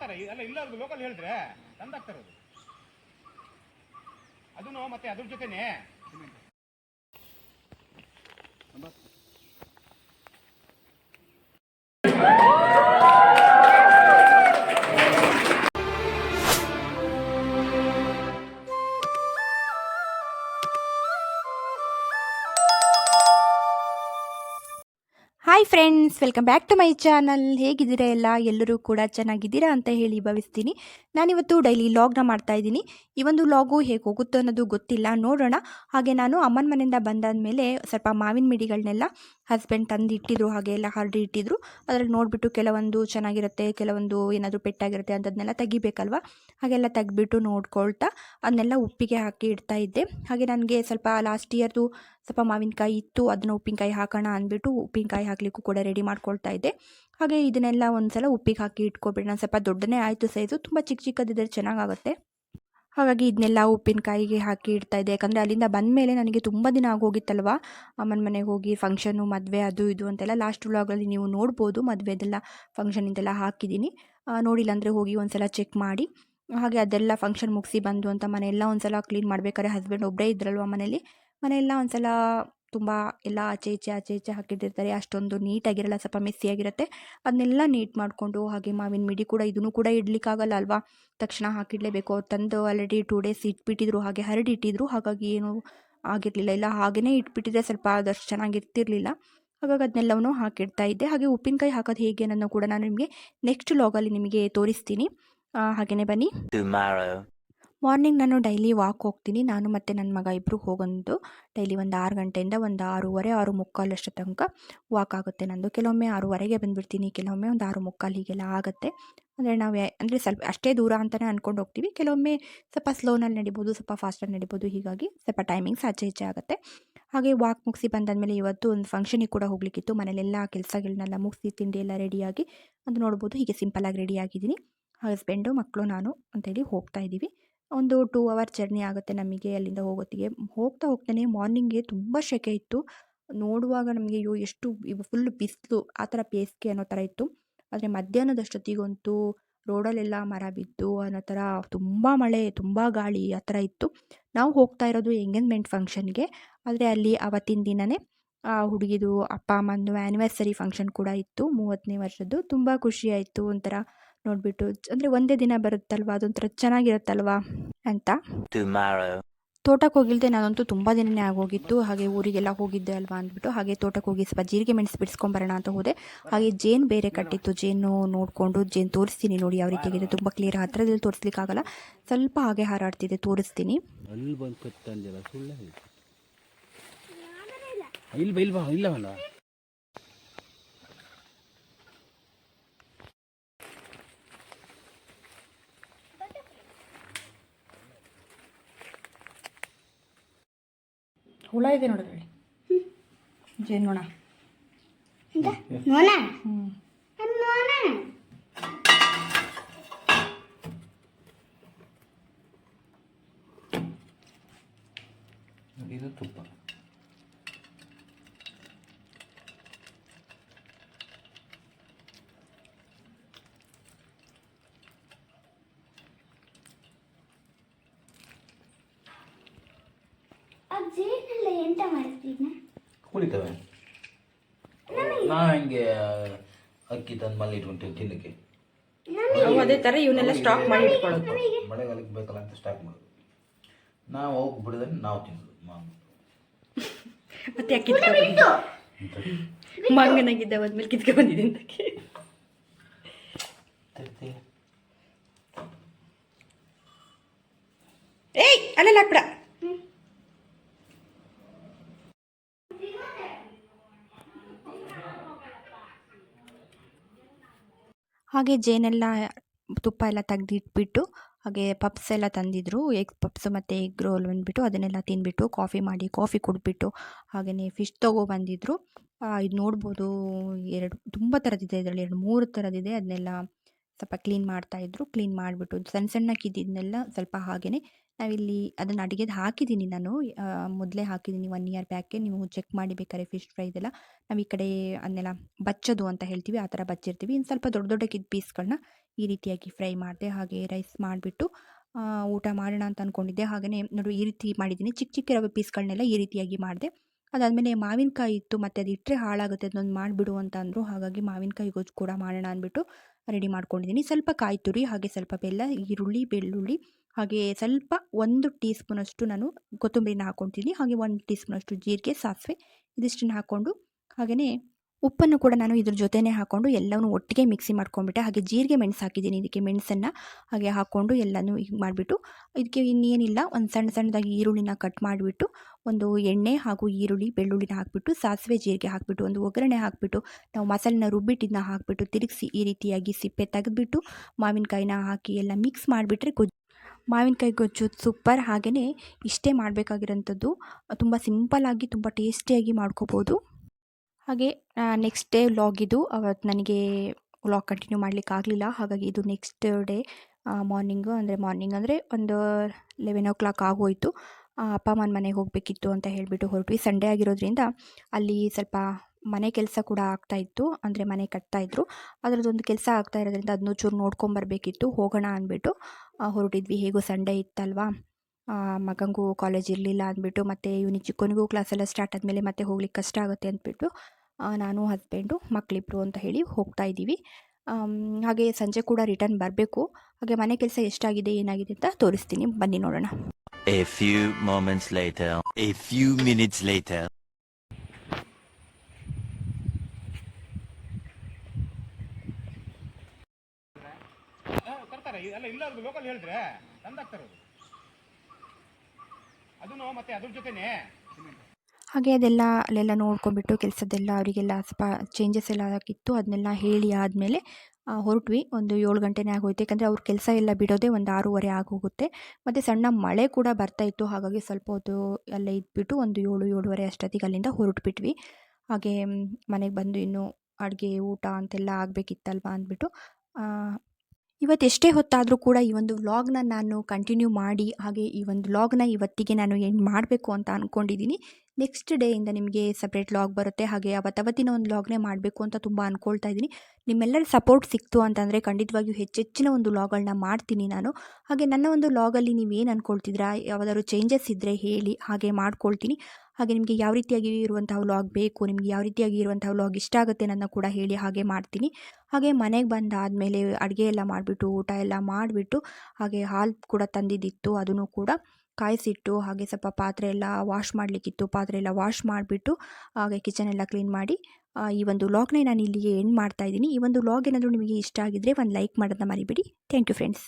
ಕೊಡ್ತಾರೆ ಅಲ್ಲ ಇಲ್ಲ ಲೋಕಲ್ ಹೇಳಿದ್ರೆ ತಂದಾಗ್ತಾರೆ ಅದು ಅದನ್ನು ಮತ್ತೆ ಅದ್ರ ಜೊತೆನೆ. Friends welcome back to my channel ಹೇಗಿದ್ದೀರಾ ಎಲ್ಲ? ಎಲ್ಲರೂ ಕೂಡ ಚೆನ್ನಾಗಿದ್ದೀರಾ ಅಂತ ಹೇಳಿ ಭಾವಿಸ್ತೀನಿ. ನಾನಿವತ್ತು ಡೈಲಿ ಲಾಗ್ನ ಮಾಡ್ತಾ ಇದ್ದೀನಿ. ಈ ಒಂದು ಲಾಗು ಹೇಗೆ ಹೋಗುತ್ತೋ ಅನ್ನೋದು ಗೊತ್ತಿಲ್ಲ. ನೋಡೋಣ. ಹಾಗೆ ನಾನು ಅಮ್ಮನ ಮನೆಯಿಂದ ಬಂದಾದ ಮೇಲೆ ಸ್ವಲ್ಪ ಮಾವಿನ ಮಿಡಿಗಳನ್ನೆಲ್ಲ ಹಸ್ಬೆಂಡ್ ತಂದು ಇಟ್ಟಿದ್ರು, ಹಾಗೆ ಎಲ್ಲ ಹರಡಿ ಇಟ್ಟಿದ್ರು. ಅದರಲ್ಲಿ ನೋಡಿಬಿಟ್ಟು ಕೆಲವೊಂದು ಚೆನ್ನಾಗಿರುತ್ತೆ, ಕೆಲವೊಂದು ಏನಾದರೂ ಪೆಟ್ಟಾಗಿರುತ್ತೆ ಅಂಥದ್ದನ್ನೆಲ್ಲ ತೆಗಿಬೇಕಲ್ವ? ಹಾಗೆಲ್ಲ ತೆಗ್ಬಿಟ್ಟು ನೋಡ್ಕೊಳ್ತಾ ಅದನ್ನೆಲ್ಲ ಉಪ್ಪಿಗೆ ಹಾಕಿ ಇಡ್ತಾ ಇದ್ದೆ. ಹಾಗೆ ನನಗೆ ಸ್ವಲ್ಪ ಲಾಸ್ಟ್ ಇಯರ್ದು ಸ್ವಲ್ಪ ಮಾವಿನಕಾಯಿ ಇತ್ತು, ಅದನ್ನು ಉಪ್ಪಿನಕಾಯಿ ಹಾಕೋಣ ಅಂದ್ಬಿಟ್ಟು ಉಪ್ಪಿನಕಾಯಿ ಹಾಕಲಿಕ್ಕೂ ಕೂಡ ರೆಡಿ ಮಾಡ್ಕೊಳ್ತಾ ಇದ್ದೆ. ಹಾಗೆ ಇದನ್ನೆಲ್ಲ ಒಂದು ಸಲ ಉಪ್ಪಿಗೆ ಹಾಕಿ ಇಟ್ಕೊಬಿಡೋಣ. ಸ್ವಲ್ಪ ದೊಡ್ಡನೇ ಆಯಿತು ಸೈಜು ತುಂಬ ಚಿಕ್ಕ ಚಿಕ್ಕದಿದ್ದರೆ ಚೆನ್ನಾಗಾಗುತ್ತೆ. ಹಾಗಾಗಿ ಇದನ್ನೆಲ್ಲ ಉಪ್ಪಿನಕಾಯಿಗೆ ಹಾಕಿ ಇಡ್ತಾ ಇದ್ದೆ. ಯಾಕಂದರೆ ಅಲ್ಲಿಂದ ಬಂದ ಮೇಲೆ ನನಗೆ ತುಂಬ ದಿನ ಆಗೋಗಿತ್ತಲ್ವ? ಅಮ್ಮನ ಮನೆಗೆ ಹೋಗಿ ಫಂಕ್ಷನು ಮದುವೆ, ಅದು ಇದು ಅಂತೆಲ್ಲ ಲಾಸ್ಟ್ ವ್ಲಾಗಲ್ಲಿ ನೀವು ನೋಡ್ಬೋದು. ಮದುವೆದೆಲ್ಲ ಫಂಕ್ಷನಿಂದೆಲ್ಲ ಹಾಕಿದ್ದೀನಿ. ನೋಡಿಲ್ಲ ಅಂದರೆ ಹೋಗಿ ಒಂದು ಸಲ ಚೆಕ್ ಮಾಡಿ. ಹಾಗೆ ಅದೆಲ್ಲ ಫಂಕ್ಷನ್ ಮುಗಿಸಿ ಬಂದು ಅಂತ ಮನೆಯೆಲ್ಲ ಒಂದು ಸಲ ಕ್ಲೀನ್ ಮಾಡ್ಬೇಕಾದ್ರೆ ಹಸ್ಬೆಂಡ್ ಒಬ್ಬರೇ ಇದ್ರಲ್ವ ಮನೇಲಿ ಮನೆಯೆಲ್ಲ ಒಂದು ಸಲ ತುಂಬ ಎಲ್ಲ ಆಚೆ ಈಚೆ ಆಚೆ ಈಚೆ ಹಾಕಿಟ್ಟಿರ್ತಾರೆ. ಅಷ್ಟೊಂದು ನೀಟಾಗಿರಲ್ಲ, ಸ್ವಲ್ಪ ಮೆಸ್ಸಿಯಾಗಿರುತ್ತೆ. ಅದನ್ನೆಲ್ಲ ನೀಟ್ ಮಾಡಿಕೊಂಡು ಹಾಗೆ ಮಾವಿನ ಮಿಡಿ ಕೂಡ ಇದನ್ನು ಕೂಡ ಇಡ್ಲಿಕ್ಕಾಗಲ್ಲ ಅಲ್ವಾ? ತಕ್ಷಣ ಹಾಕಿಡಲೇಬೇಕು. ಅವ್ರು ತಂದು ಆಲ್ರೆಡಿ ಟೂ ಡೇಸ್ ಇಟ್ಬಿಟ್ಟಿದ್ರು, ಹಾಗೆ ಹರಡಿಟ್ಟಿದ್ರು. ಹಾಗಾಗಿ ಏನು ಆಗಿರಲಿಲ್ಲ. ಇಲ್ಲ ಹಾಗೆಯೇ ಇಟ್ಬಿಟ್ಟಿದ್ರೆ ಸ್ವಲ್ಪ ಅದಷ್ಟು ಚೆನ್ನಾಗಿರ್ತಿರ್ಲಿಲ್ಲ. ಹಾಗಾಗಿ ಅದನ್ನೆಲ್ಲವೂ ಹಾಕಿಡ್ತಾ ಇದ್ದೆ. ಹಾಗೆ ಉಪ್ಪಿನಕಾಯಿ ಹಾಕೋದು ಹೇಗೆ ಅನ್ನೋ ಕೂಡ ನಾನು ನಿಮಗೆ ನೆಕ್ಸ್ಟ್ ಲಾಗಲ್ಲಿ ನಿಮಗೆ ತೋರಿಸ್ತೀನಿ. ಹಾಗೆಯೇ ಬನ್ನಿ. ಮಾರ್ನಿಂಗ್ ನಾನು ಡೈಲಿ ವಾಕ್ ಹೋಗ್ತೀನಿ. ನಾನು ಮತ್ತು ನನ್ನ ಮಗ ಇಬ್ಬರು ಹೋಗೊಂದು ಡೈಲಿ ಒಂದು ಆರು ಗಂಟೆಯಿಂದ ಒಂದು ಆರೂವರೆ, ಆರು ಮುಕ್ಕಾಲು ಅಷ್ಟು ತನಕ ವಾಕ್ ಆಗುತ್ತೆ ನಂದು. ಕೆಲವೊಮ್ಮೆ ಆರೂವರೆಗೆ ಬಂದುಬಿಡ್ತೀನಿ, ಕೆಲವೊಮ್ಮೆ ಒಂದು ಆರು ಮುಕ್ಕಾಲು ಹೀಗೆಲ್ಲ ಆಗುತ್ತೆ. ಅಂದರೆ ನಾವು ಅಂದರೆ ಸ್ವಲ್ಪ ಅಷ್ಟೇ ದೂರ ಅಂತಲೇ ಅಂದ್ಕೊಂಡು ಹೋಗ್ತೀವಿ. ಕೆಲವೊಮ್ಮೆ ಸ್ವಲ್ಪ ಸ್ಲೋನಲ್ಲಿ ನಡಿಬೋದು, ಸ್ವಲ್ಪ ಫಾಸ್ಟಲ್ಲಿ ನಡಿಬೋದು, ಹೀಗಾಗಿ ಸ್ವಲ್ಪ ಟೈಮಿಂಗ್ಸ್ ಆಚೆ ಈಚೆ ಆಗುತ್ತೆ. ಹಾಗೆ ವಾಕ್ ಮುಗಿಸಿ ಬಂದಾದಮೇಲೆ ಇವತ್ತು ಒಂದು ಫಂಕ್ಷನಿಗೆ ಕೂಡ ಹೋಗ್ಲಿಕ್ಕಿತ್ತು. ಮನೇಲೆಲ್ಲ ಕೆಲಸಗಳನ್ನೆಲ್ಲ ಮುಗಿಸಿ ತಿಂಡಿ ಎಲ್ಲ ರೆಡಿಯಾಗಿ ಅದು ನೋಡ್ಬೋದು. ಹೀಗೆ ಸಿಂಪಲಾಗಿ ರೆಡಿಯಾಗಿದ್ದೀನಿ ಹಸ್ಬೆಂಡು ಮಕ್ಕಳು ನಾನು ಅಂತೇಳಿ ಹೋಗ್ತಾ ಇದ್ದೀವಿ ಒಂದು ಟೂ ಅವರ್ ಜರ್ನಿ ಆಗುತ್ತೆ ನಮಗೆ ಅಲ್ಲಿಂದ ಹೋಗೋತ್ತಿಗೆ. ಹೋಗ್ತಾ ಹೋಗ್ತಾನೆ ಮಾರ್ನಿಂಗ್ಗೆ ತುಂಬ ಸೆಕೆ ಇತ್ತು. ನೋಡುವಾಗ ನಮಗೆ ಅಯ್ಯೋ ಎಷ್ಟು ಫುಲ್ ಬಿಸಿಲು, ಆ ಥರ ಬೇಸಿಗೆ ಅನ್ನೋ ಥರ ಇತ್ತು. ಆದರೆ ಮಧ್ಯಾಹ್ನದಷ್ಟೊತ್ತಿಗಂತೂ ರೋಡಲ್ಲೆಲ್ಲ ಮರ ಬಿದ್ದು ಅನ್ನೋ ಥರ ತುಂಬ ಮಳೆ, ತುಂಬ ಗಾಳಿ ಆ ಥರ ಇತ್ತು. ನಾವು ಹೋಗ್ತಾ ಇರೋದು ಎಂಗೇಜ್ಮೆಂಟ್ ಫಂಕ್ಷನ್ಗೆ ಆದರೆ ಅಲ್ಲಿ ಅವತ್ತಿನ ದಿನವೇ ಆ ಹುಡುಗಿದು ಅಪ್ಪ ಅಮ್ಮನ ಆ್ಯನಿವರ್ಸರಿ ಫಂಕ್ಷನ್ ಕೂಡ ಇತ್ತು. ಮೂವತ್ತನೇ ವರ್ಷದ್ದು. ತುಂಬ ಖುಷಿ ಆಯಿತು ಒಂಥರ. ನೋಡಿಬಿಟ್ಟು ಅಂದರೆ ಒಂದೇ ದಿನ ಬರುತ್ತಲ್ವ ಅದೊಂಥರ ಚೆನ್ನಾಗಿರುತ್ತಲ್ವಾ ಅಂತ. ತೋಟಕ್ಕೆ ಹೋಗಿಲ್ಲದೆ ನಾನಂತೂ ತುಂಬ ದಿನನೇ ಆಗೋಗಿತ್ತು. ಹಾಗೆ ಊರಿಗೆಲ್ಲ ಹೋಗಿದ್ದೆ ಅಲ್ವಾ ಅಂದ್ಬಿಟ್ಟು ಹಾಗೆ ತೋಟಕ್ಕೆ ಹೋಗಿ ಸ್ವಲ್ಪ ಜೀರಿಗೆ ಮೆಣಸು ಬಿಡಿಸ್ಕೊಂಬರೋಣ ಅಂತ ಹೋದೆ. ಹಾಗೆ ಜೇನು ಬೇರೆ ಕಟ್ಟಿತ್ತು ಜೇನು ನೋಡಿಕೊಂಡು ಜೇನು ತೋರಿಸ್ತೀನಿ ನೋಡಿ ಯಾವ ರೀತಿಯಾಗಿದೆ ತುಂಬ ಕ್ಲಿಯರ್ ಹತ್ರದಲ್ಲಿ ತೋರಿಸ್ಲಿಕ್ಕಾಗಲ್ಲ ಸ್ವಲ್ಪ ಹಾಗೆ ಹಾರಾಡ್ತಿದೆ ತೋರಿಸ್ತೀನಿ. ಅಲ್ಲಿ ಬಂದು ಕತ್ತಂದಿಲ್ಲ ಸುಳ್ಳು ಹೇಳಿ ಇಲ್ಲಿ ಹುಳ ಇದೆ ನೋಡಿದ್ರಿ ಜೇನು ನೋಣ. ಇದು ತುಪ್ಪ. ಜೇನೆಲ್ಲ ಎಂತ ಕುಡಿತವೆ ನಾ ಹಂಗೆ ಅಕ್ಕಿ ತಂದು ಮಲ್ಲಿ ಇಟ್ಕೊಂತೀವಿ ತಿನ್ನಕ್ಕೆ ನಾವು ಅದೇ ಥರ ಇವನ್ನೆಲ್ಲ ಸ್ಟಾಕ್ ಮಾಡಿ ಇಟ್ಕೊಳ್ಳೋದು. ಮಳೆಗಾಲಕ್ಕೆ ಬೇಕಲ್ಲ ಅಂತ ಸ್ಟಾಕ್ ಮಾಡೋದು. ನಾವು ಹೋಗಿ ಬಿಡಿದ್ರೆ ನಾವು ತಿನ್ನೋದು ಮಾಮೂಲು ಮತ್ತೆ ಅಕ್ಕಿ ಕಿತ್ಕೊಂಡು ಮಂಗನಾಗಿದ್ದ ಹೋದ್ಮೇಲೆ ಕಿತ್ಕೊಂಡು ಬಂದಿದ್ದೀನಿ ಅಂತಕ್ಕೆ? ಏಯ್ ಅಲ್ಲೆಲ್ಲ ಹಾಕ್ಬಿಡ. ಹಾಗೆ ಜೇನೆಲ್ಲ ತುಪ್ಪ ಎಲ್ಲ ತೆಗ್ದಿಟ್ಬಿಟ್ಟು, ಹಾಗೆ ಪಪ್ಸ್ ಎಲ್ಲ ತಂದಿದ್ರು, ಎಗ್ ಪಪ್ಸ್ ಮತ್ತು ಎಗ್ ರೋಲ್ ಬಂದುಬಿಟ್ಟು ಅದನ್ನೆಲ್ಲ ತಿಂದ್ಬಿಟ್ಟು, ಕಾಫಿ ಮಾಡಿ, ಕಾಫಿ ಕುಡಿದ್ಬಿಟ್ಟು ಹಾಗೆಯೇ ಫಿಶ್ ತೊಗೊಬಂದಿದ್ರು ಇದು ನೋಡ್ಬೋದು, ಎರಡು, ತುಂಬ ಥರದಿದೆ ಇದರಲ್ಲಿ, ಎರಡು, ಮೂರು ಥರದಿದೆ ಅದನ್ನೆಲ್ಲ ಸ್ವಲ್ಪ ಕ್ಲೀನ್ ಮಾಡ್ತಾಯಿದ್ರು ಕ್ಲೀನ್ ಮಾಡಿಬಿಟ್ಟು, ಸಣ್ಣ ಸಣ್ಣಕ್ಕಿದ್ದನ್ನೆಲ್ಲ ಸ್ವಲ್ಪ ಹಾಗೆಯೇ ನಾವಿಲ್ಲಿ ಅದನ್ನು ಅಡುಗೆದು ಹಾಕಿದ್ದೀನಿ ನಾನು. ಮೊದಲೇ ಹಾಕಿದ್ದೀನಿ ಒನ್ ಇಯರ್ ಬ್ಯಾಕ್ಗೆ ನೀವು ಚೆಕ್ ಮಾಡಿ ಬೇಕಾದ್ರೆ ಫಿಶ್ ಫ್ರೈ ಇದೆಲ್ಲ. ನಾವು ಈ ಕಡೆ ಅದನ್ನೆಲ್ಲ ಬಚ್ಚೋದು ಅಂತ ಹೇಳ್ತೀವಿ, ಆ ಥರ ಬಚ್ಚಿರ್ತೀವಿ. ಇನ್ನು ಸ್ವಲ್ಪ ದೊಡ್ಡ ದೊಡ್ಡ ಕಿದ್ ಪೀಸ್ಗಳನ್ನ ಈ ರೀತಿಯಾಗಿ ಫ್ರೈ ಮಾಡಿದೆ, ಹಾಗೆ ರೈಸ್ ಮಾಡಿಬಿಟ್ಟು ಊಟ ಮಾಡೋಣ ಅಂತ ಅಂದ್ಕೊಂಡಿದ್ದೆ ಹಾಗೆಯೇ ನೋಡಿ, ಈ ರೀತಿ ಮಾಡಿದ್ದೀನಿ. ಚಿಕ್ಕ ಚಿಕ್ಕ ಪೀಸ್ಗಳನ್ನೆಲ್ಲ ಈ ರೀತಿಯಾಗಿ ಮಾಡಿದೆ. ಅದಾದಮೇಲೆ ಮಾವಿನಕಾಯಿ ಇತ್ತು, ಮತ್ತು ಅದು ಇಟ್ಟರೆ ಹಾಳಾಗುತ್ತೆ, ಅದನ್ನೊಂದು ಮಾಡಿಬಿಡು ಅಂತ ಅಂದರು. ಹಾಗಾಗಿ ಮಾವಿನಕಾಯಿ ಗೊಜ್ಜು ಕೂಡ ಮಾಡೋಣ ಅಂದ್ಬಿಟ್ಟು ರೆಡಿ ಮಾಡ್ಕೊಂಡಿದ್ದೀನಿ. ಸ್ವಲ್ಪ ಕಾಯಿ ತುರಿ ಹಾಗೆ ಸ್ವಲ್ಪ ಬೆಲ್ಲ, ಈರುಳ್ಳಿ, ಬೆಳ್ಳುಳ್ಳಿ ಹಾಗೆ ಸ್ವಲ್ಪ ಒಂದು ಟೀ ಸ್ಪೂನಷ್ಟು ನಾನು ಕೊತ್ತಂಬರಿನ ಹಾಕ್ಕೊತೀನಿ ಹಾಗೆ ಒಂದು ಟೀ ಸ್ಪೂನಷ್ಟು ಜೀರಿಗೆ, ಸಾಸಿವೆ ಇದಿಷ್ಟನ್ನು ಹಾಕ್ಕೊಂಡು ಹಾಗೆಯೇ ಉಪ್ಪನ್ನು ಕೂಡ ನಾನು ಇದ್ರ ಜೊತೆನೇ ಹಾಕ್ಕೊಂಡು ಎಲ್ಲವೂ ಒಟ್ಟಿಗೆ ಮಿಕ್ಸಿ ಮಾಡ್ಕೊಂಡ್ಬಿಟ್ಟೆ. ಹಾಗೆ ಜೀರಿಗೆ ಮೆಣಸು ಹಾಕಿದ್ದೀನಿ ಇದಕ್ಕೆ ಮೆಣಸನ್ನು. ಹಾಗೆ ಹಾಕ್ಕೊಂಡು ಎಲ್ಲನೂ ಹೀಗೆ ಮಾಡಿಬಿಟ್ಟು ಇದಕ್ಕೆ ಇನ್ನೇನಿಲ್ಲ ಒಂದು ಸಣ್ಣ ಸಣ್ಣದಾಗಿ ಈರುಳ್ಳಿನ ಕಟ್ ಮಾಡಿಬಿಟ್ಟು ಒಂದು ಎಣ್ಣೆ ಹಾಗೂ ಈರುಳ್ಳಿ, ಬೆಳ್ಳುಳ್ಳಿನ ಹಾಕಿಬಿಟ್ಟು ಸಾಸಿವೆ ಜೀರಿಗೆ ಹಾಕಿಬಿಟ್ಟು ಒಂದು ಒಗ್ಗರಣೆ ಹಾಕಿಬಿಟ್ಟು ನಾವು ಮಸಾಲೆನ ರುಬ್ಬಿಟ್ಟಿದ್ದನ್ನ ಹಾಕಿಬಿಟ್ಟು ತಿರುಗಿಸಿ ಈ ರೀತಿಯಾಗಿ ಸಿಪ್ಪೆ ತೆಗೆದ್ಬಿಟ್ಟು ಮಾವಿನಕಾಯಿನ ಹಾಕಿ ಎಲ್ಲ ಮಿಕ್ಸ್ ಮಾಡಿಬಿಟ್ರೆ ಮಾವಿನಕಾಯಿ ಗೊಜ್ಜು ಸೂಪರ್ ಹಾಗೆಯೇ ಇಷ್ಟೇ ಮಾಡಬೇಕಾಗಿರೋಂಥದ್ದು. ತುಂಬ ಸಿಂಪಲ್ಲಾಗಿ ತುಂಬ ಟೇಸ್ಟಿಯಾಗಿ ಮಾಡ್ಕೋಬೋದು. ಹಾಗೆ ನೆಕ್ಸ್ಟ್ ಡೇ ವ್ಲಾಗ್ ಇದು. ಅವತ್ತು ನನಗೆ ವ್ಲಾಗ್ ಕಂಟಿನ್ಯೂ ಮಾಡ್ಲಿಕ್ಕೆ ಆಗಲಿಲ್ಲ. ಹಾಗಾಗಿ ಇದು ನೆಕ್ಸ್ಟ್ ಡೇ ಮಾರ್ನಿಂಗು ಅಂದರೆ ಮಾರ್ನಿಂಗ್ ಅಂದರೆ ಒಂದು ಲೆವೆನ್ ಓ ಕ್ಲಾಕ್ ಆಗೋಯಿತು ಅಪ್ಪ ಅಮ್ಮನ ಮನೆಗೆ ಹೋಗಬೇಕಿತ್ತು ಅಂತ ಹೇಳಿಬಿಟ್ಟು ಹೊರಟ್ವಿ. ಸಂಡೇ ಆಗಿರೋದ್ರಿಂದ ಅಲ್ಲಿ ಸ್ವಲ್ಪ ಮನೆ ಕೆಲಸ ಕೂಡ ಆಗ್ತಾ ಇತ್ತು, ಅಂದರೆ ಮನೆ ಕಟ್ತಾಯಿದ್ರು ಅದರದ್ದೊಂದು ಕೆಲಸ ಆಗ್ತಾ ಇರೋದ್ರಿಂದ ಅದನ್ನೂ ಚೂರು ನೋಡ್ಕೊಂಬರ್ಬೇಕಿತ್ತು ಹೋಗೋಣ ಅಂದ್ಬಿಟ್ಟು. ಹೊರಟಿದ್ವಿ. ಹೇಗೂ ಸಂಡೇ ಇತ್ತಲ್ವಾ? ಮಗಂಗೂ ಕಾಲೇಜ್ ಇರಲಿಲ್ಲ ಅಂದ್ಬಿಟ್ಟು, ಮತ್ತು ಇವನಿಗೆ ಚಿಕ್ಕನಿಗೂ ಕ್ಲಾಸೆಲ್ಲ ಸ್ಟಾರ್ಟ್ ಆದಮೇಲೆ ಮತ್ತೆ ಹೋಗ್ಲಿಕ್ಕೆ ಕಷ್ಟ ಆಗುತ್ತೆ ಅಂದ್ಬಿಟ್ಟು ನಾನು ಹಸ್ಬೆಂಡು ಮಕ್ಕಳಿಬ್ರು ಅಂತ ಹೇಳಿ ಹೋಗ್ತಾ ಇದ್ದೀವಿ. ಹಾಗೆ ಸಂಜೆ ಕೂಡ ರಿಟರ್ನ್ ಬರಬೇಕು. ಹಾಗೆ ಮನೆ ಕೆಲಸ ಎಷ್ಟಾಗಿದೆ, ಏನಾಗಿದೆ ಅಂತ ತೋರಿಸ್ತೀನಿ. ಬನ್ನಿ ನೋಡೋಣ. ಇಲ್ಲಾರ್ದು ಲೋಕಲ್ ಹೇಳಿದ್ರೆ ಅದು ಅದನ್ನು ಮತ್ತೆ ಅದ್ರ ಜೊತೆನೆ ಹಾಗೆ ಅದೆಲ್ಲ ಅಲ್ಲೆಲ್ಲ ನೋಡ್ಕೊಂಡ್ಬಿಟ್ಟು ಕೆಲಸದೆಲ್ಲ ಅವರಿಗೆಲ್ಲ ಸ್ವಲ್ಪ ಚೇಂಜಸ್ ಎಲ್ಲ ಆಗಿತ್ತು, ಅದನ್ನೆಲ್ಲ ಹೇಳಿ ಆದಮೇಲೆ ಹೊರಟ್ವಿ. ಒಂದು ಏಳು ಗಂಟೆನೇ ಆಗೋಯ್ತು. ಯಾಕಂದರೆ ಅವ್ರ ಕೆಲಸ ಎಲ್ಲ ಬಿಡೋದೇ ಒಂದು ಆರೂವರೆ ಆಗೋಗುತ್ತೆ. ಮತ್ತು ಸಣ್ಣ ಮಳೆ ಕೂಡ ಬರ್ತಾ ಇತ್ತು. ಹಾಗಾಗಿ ಸ್ವಲ್ಪ ಹೊತ್ತು ಅಲ್ಲೇ ಇದ್ಬಿಟ್ಟು ಒಂದು ಏಳು, ಏಳುವರೆ ಅಷ್ಟೊತ್ತಿಗೆ ಅಲ್ಲಿಂದ ಹೊರಟ್ಬಿಟ್ವಿ. ಹಾಗೆ ಮನೆಗೆ ಬಂದು ಇನ್ನೂ ಅಡುಗೆ, ಊಟ ಅಂತೆಲ್ಲ ಆಗಬೇಕಿತ್ತಲ್ವಾ ಅಂದ್ಬಿಟ್ಟು ಆ, ಇವತ್ತು ಎಷ್ಟೇ ಹೊತ್ತಾದರೂ ಕೂಡ ಈ ಒಂದು ವ್ಲಾಗ್ನ ನಾನು ಕಂಟಿನ್ಯೂ ಮಾಡಿ ಹಾಗೆ ಈ ಒಂದು ವ್ಲಾಗ್ನ ಇವತ್ತಿಗೆ ನಾನು ಏನು ಮಾಡಬೇಕು ಅಂತ ಅಂದ್ಕೊಂಡಿದ್ದೀನಿ ನೆಕ್ಸ್ಟ್ ಡೇಯಿಂದ ನಿಮಗೆ ಸಪ್ರೇಟ್ ಲಾಗ್ ಬರುತ್ತೆ. ಹಾಗೆ ಅವತ್ತವತ್ತಿನ ಒಂದು ಲಾಗ್ನೇ ಮಾಡಬೇಕು ಅಂತ ತುಂಬ ಅಂದ್ಕೊಳ್ತಾ ಇದ್ದೀನಿ. ನಿಮ್ಮೆಲ್ಲರ ಸಪೋರ್ಟ್ ಸಿಕ್ತು ಅಂತಂದರೆ ಖಂಡಿತವಾಗಿಯೂ ಹೆಚ್ಚೆಚ್ಚಿನ ಒಂದು ಲಾಗ್ಗಳನ್ನ ಮಾಡ್ತೀನಿ ನಾನು. ಹಾಗೆ ನನ್ನ ಒಂದು ಲಾಗಲ್ಲಿ ನೀವೇನು ಅಂದ್ಕೊಳ್ತಿದ್ರಾ ಯಾವುದಾದ್ರು ಚೇಂಜಸ್ ಇದ್ದರೆ ಹೇಳಿ ಹಾಗೆ ಮಾಡ್ಕೊಳ್ತೀನಿ. ಹಾಗೆ ನಿಮಗೆ ಯಾವ ರೀತಿಯಾಗಿ ಇರುವಂತಹ ವ್ಲಾಗ್ ಬೇಕು, ನಿಮಗೆ ಯಾವ ರೀತಿಯಾಗಿ ಇರುವಂತಹ ವ್ಲಾಗ್ ಇಷ್ಟ ಆಗುತ್ತೆ ನನ್ನ ಕೂಡ ಹೇಳಿ ಹಾಗೆ ಮಾಡ್ತೀನಿ. ಹಾಗೆ ಮನೆಗೆ ಬಂದಾದಮೇಲೆ ಅಡುಗೆ ಎಲ್ಲ ಮಾಡಿಬಿಟ್ಟು, ಊಟ ಎಲ್ಲ ಮಾಡಿಬಿಟ್ಟು ಹಾಗೆ ಹಾಲು ಕೂಡ ತಂದಿದ್ದಿತ್ತು, ಅದನ್ನು ಕೂಡ ಕಾಯಿಸಿಟ್ಟು ಹಾಗೆ ಸ್ವಲ್ಪ ಪಾತ್ರೆ ಎಲ್ಲ ವಾಶ್ ಮಾಡಲಿಕ್ಕಿತ್ತು. ಪಾತ್ರೆ ಎಲ್ಲ ವಾಶ್ ಮಾಡಿಬಿಟ್ಟು ಹಾಗೆ ಕಿಚನ್ ಎಲ್ಲ ಕ್ಲೀನ್ ಮಾಡಿ ಈ ಒಂದು ವ್ಲಾಗ್ನ ನಾನು ಇಲ್ಲಿಗೆ ಎಂಡ್ ಮಾಡ್ತಾ ಇದ್ದೀನಿ. ಈ ಒಂದು ವ್ಲಾಗ್ ಏನಾದರೂ ನಿಮಗೆ ಇಷ್ಟ ಆಗಿದ್ದರೆ ಒಂದು ಲೈಕ್ ಮಾಡೋದನ್ನ ಮರಿಬೇಡಿ. Thank you friends